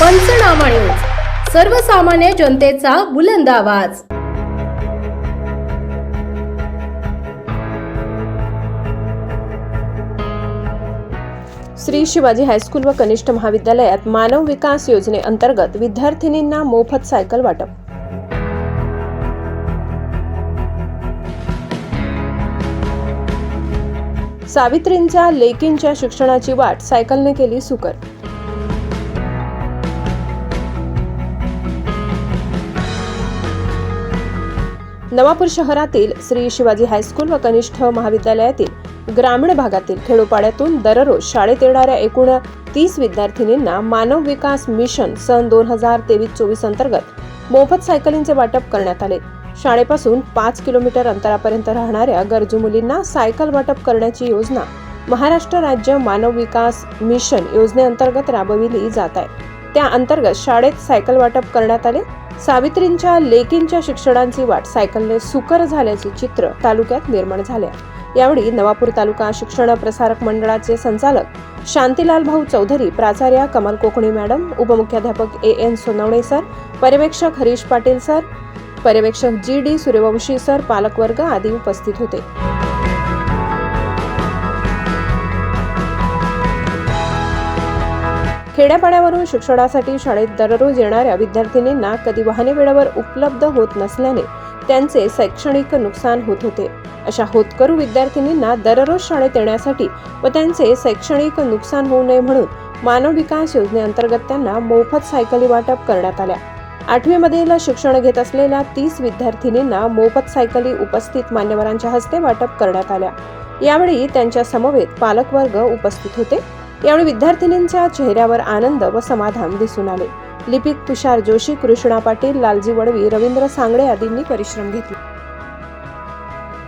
पंचनामा न्यूज. सर्वसामान्य जनतेचा बुलंद आवाज. श्री शिवाजी हायस्कूल व कनिष्ठ महाविद्यालयात मानव विकास योजनेअंतर्गत विद्यार्थिनींना मोफत सायकल वाटप. सावित्रींच्या लेकींच्या शिक्षणाची वाट सायकलने केली सुकर. नवापूर शहरातील श्री शिवाजी हायस्कूल व कनिष्ठ महाविद्यालयातील ग्रामीण भागातील खेडोपाड्यातून दररोज शाळेत येणाऱ्या एकूण तीस विद्यार्थिनींना मानव विकास मिशन सन दोन हजार तेवीस चोवीस अंतर्गत मोफत सायकलींचे वाटप करण्यात आले. शाळेपासून पाच किलोमीटर अंतरापर्यंत राहणाऱ्या गरजू मुलींना सायकल वाटप करण्याची योजना महाराष्ट्र राज्य मानव विकास मिशन योजनेअंतर्गत राबविली जात आहे. त्या अंतर्गत शाळेत सायकल वाटप करण्यात आले. सावित्रींच्या लेकींच्या शिक्षणांची वाट सायकलने सुकर झाल्याचे चित्र तालुक्यात निर्माण झाले. यावेळी नवापूर तालुका शिक्षण प्रसारक मंडळाचे संचालक शांतीलाल भाऊ चौधरी प्राचार्या कमल कोकणी मॅडम उपमुख्याध्यापक ए एन सोनवणे सर पर्यवेक्षक हरीश पाटील सर पर्यवेक्षक जी डी सूर्यवंशी सर पालकवर्ग आदी उपस्थित होते. खेड्यापाड्यावरून शिक्षणासाठी शाळेत दररोज येणाऱ्या विद्यार्थिनींना कधी वाहने वेळेवर उपलब्ध होत नसल्याने त्यांचे शैक्षणिक नुकसान होत होते. अशा होतकरू विद्यार्थिनींना दररोज शाळेत येण्यासाठी व त्यांचे शैक्षणिक नुकसान होऊ नये म्हणून मानव विकास योजनेअंतर्गत त्यांना मोफत सायकली वाटप करण्यात आल्या. आठवीमधील शिक्षण घेत असलेल्या तीस विद्यार्थिनींना मोफत सायकली उपस्थित मान्यवरांच्या हस्ते वाटप करण्यात आल्या. यावेळी त्यांच्या समवेत पालकवर्ग उपस्थित होते. यावेळी विद्यार्थिनींच्या चेहऱ्यावर आनंद व समाधान दिसून आले. लिपिक तुषार जोशी कृष्णा पाटील लालजी वडवी रवींद्र सांगळे आदींनी परिश्रम घेतले.